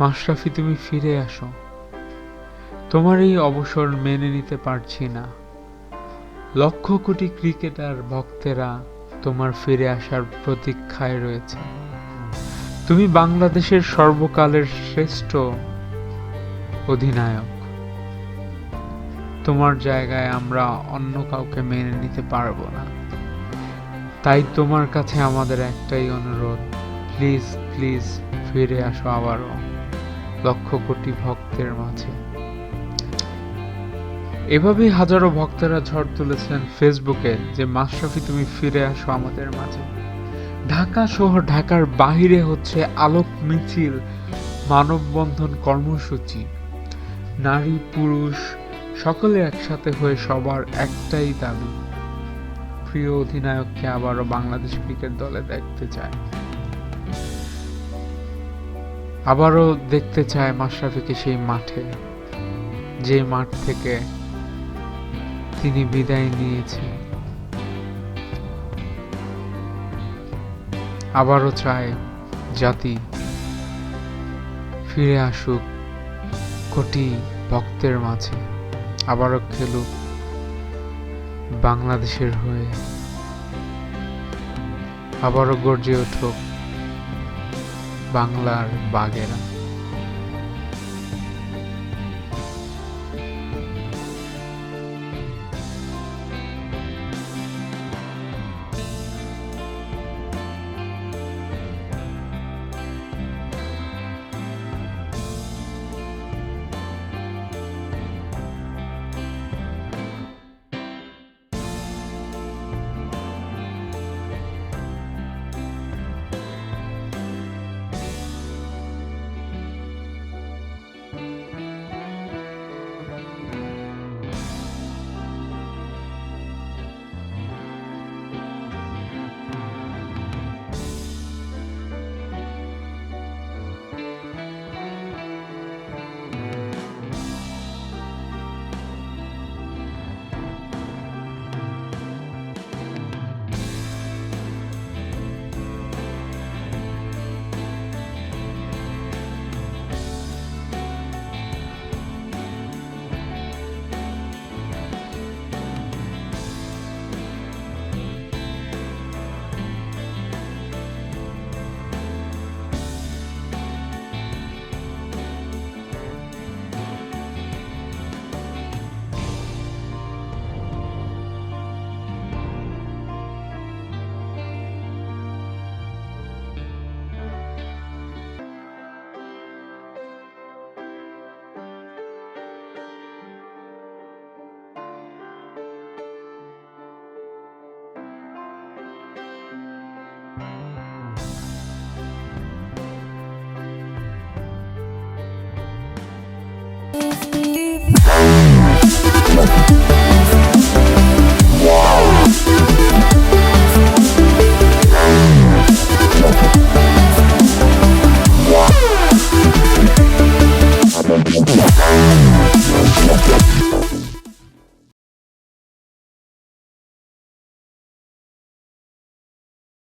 মাশরাফি, তুমি ফিরে আসো। তোমার এই অবসর মেনে নিতে পারছি না। লক্ষ কোটি ক্রিকেটার ভক্তেরা তোমার ফিরে আসার প্রতীক্ষায় রয়েছে। তুমি বাংলাদেশের সর্বকালের শ্রেষ্ঠ অধিনায়ক। তোমার জায়গায় আমরা অন্য কাউকে মেনে নিতে পারব না। তাই তোমার কাছে আমাদের একটাই অনুরোধ, প্লিজ প্লিজ ফিরে আসো আবারও লক্ষ কোটি ভক্তের মাঝে। এভাবেই হাজারো ভক্তেরা ঝড় তুলেছেন ফেসবুকে যে মাশরাফি তুমি ফিরে আসো আমাদের মাঝে। ঢাকা শহর, ঢাকার বাহিরে হচ্ছে আলোক মিছিল, মানববন্ধন কর্মসূচি। নারী, পুরুষ সকলে একসাথে হয়ে সবার একটাই দাবি। প্রিয় অধিনায়ককে আবারও বাংলাদেশ ক্রিকেট দলে দেখতে চায়। আবারও দেখতে চায় মাশরাফিকে সেই মাঠে, যে মাঠ থেকে তিনি বিদায় নিয়েছেন। আবারও চায় জাতি ফিরে আসুক কোটি ভক্তের মাঝে। আবারও খেলুক বাংলাদেশের হয়ে। আবারও গর্জে উঠুক বাংলার বাগেরা।